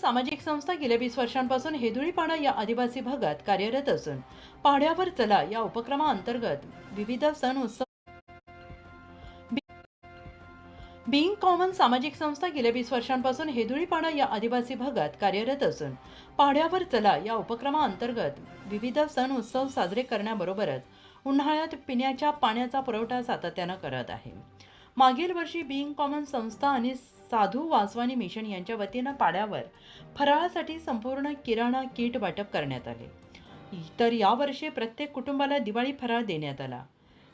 सामाजिक संस्था गेल्या वीस वर्षांपासून हेदुळीपाडा या आदिवासी भागात कार्यरत असून पाड्यावर चला या उपक्रमाअंतर्गत विविध सण उत्सव बिईंग कॉमन सामाजिक संस्था गेल्या वीस वर्षांपासून हेदुळीपाडा या आदिवासी भागात कार्यरत असून पाड्यावर चला या उपक्रमाअंतर्गत विविध सण उत्सव साजरे करण्याबरोबरच उन्हाळ्यात पिण्याच्या पाण्याचा पुरवठा सातत्यानं करत आहे. मागील वर्षी बिईंग कॉमन संस्था आणि साधू वासवानी मिशन यांच्या वतीनं पाड्यावर फराळासाठी संपूर्ण किराणा किट वाटप करण्यात आले. तर यावर्षी प्रत्येक कुटुंबाला दिवाळी फराळ देण्यात आला.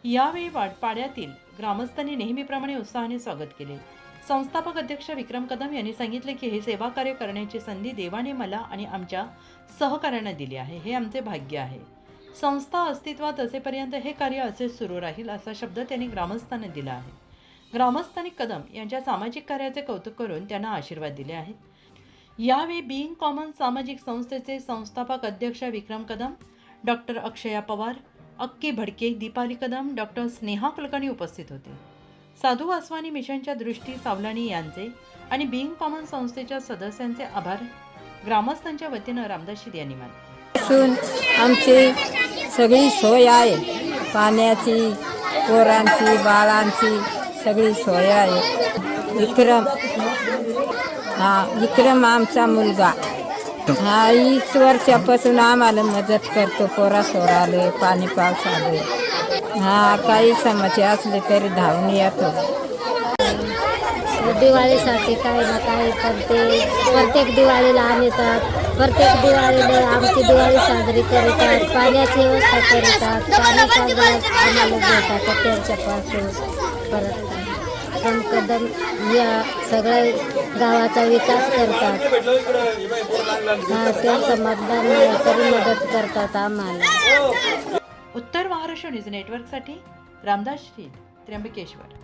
यावेळी वाटपाड्यातील ग्रामस्थांनी नेहमीप्रमाणे उत्साहाने स्वागत केले. संस्थापक अध्यक्ष विक्रम कदम यांनी सांगितले की हे सेवा कार्य करण्याची संधी देवाने मला आणि आमच्या सहकाऱ्यांना दिली आहे. हे आमचे भाग्य आहे. संस्था अस्तित्वात असेपर्यंत हे कार्य असेच सुरू राहील असा शब्द त्यांनी ग्रामस्थांना दिला आहे. ग्रामस्थांनी कदम यांच्या सामाजिक कार्याचे कौतुक करून त्यांना आशीर्वाद दिले आहेत. यावेळी बिईंग कॉमन सामाजिक संस्थेचे संस्थापक अध्यक्ष विक्रम कदम डॉक्टर अक्षया पवार अक्की भडके दीपाली कदम डॉक्टर स्नेहा कुलकर्णी उपस्थित होते. साधू वासवानी मिशनच्या दृष्टी सावलानी यांचे आणि बिईंग कॉमन संस्थेच्या सदस्यांचे आभार ग्रामस्थांच्या वतीनं रामदास यांनी मानले. आमची सगळी सोय आहे. पाण्याची पोरांची बाळांची सगळी सोय आहे. विक्रम. हा विक्रम आमचा मुलगा. हा वीस वर्षापासून आम्हाला मदत करतो. पोरा सोराले पाणी पाऊस आले हा काही समस्या असली तरी धावून येतो. दिवाळीसाठी काही ना काही करते. प्रत्येक दिवाळीला आणतात प्रत्येक दिवाळीला आमची दिवाळी साजरी करतात. पाण्याची व्यवस्था करतात. पाण्याचा गरज आम्हाला देतात. त्यांच्यापासून परत कदम या सगळ्या गावाचा विकास करतात. हा त्यांचं मतदान नाही तरी मदत करतात आम्हाला. उत्तर महाराष्ट्र न्यूज नेटवर्कसाठी रामदास श्री त्र्यंबकेश्वर.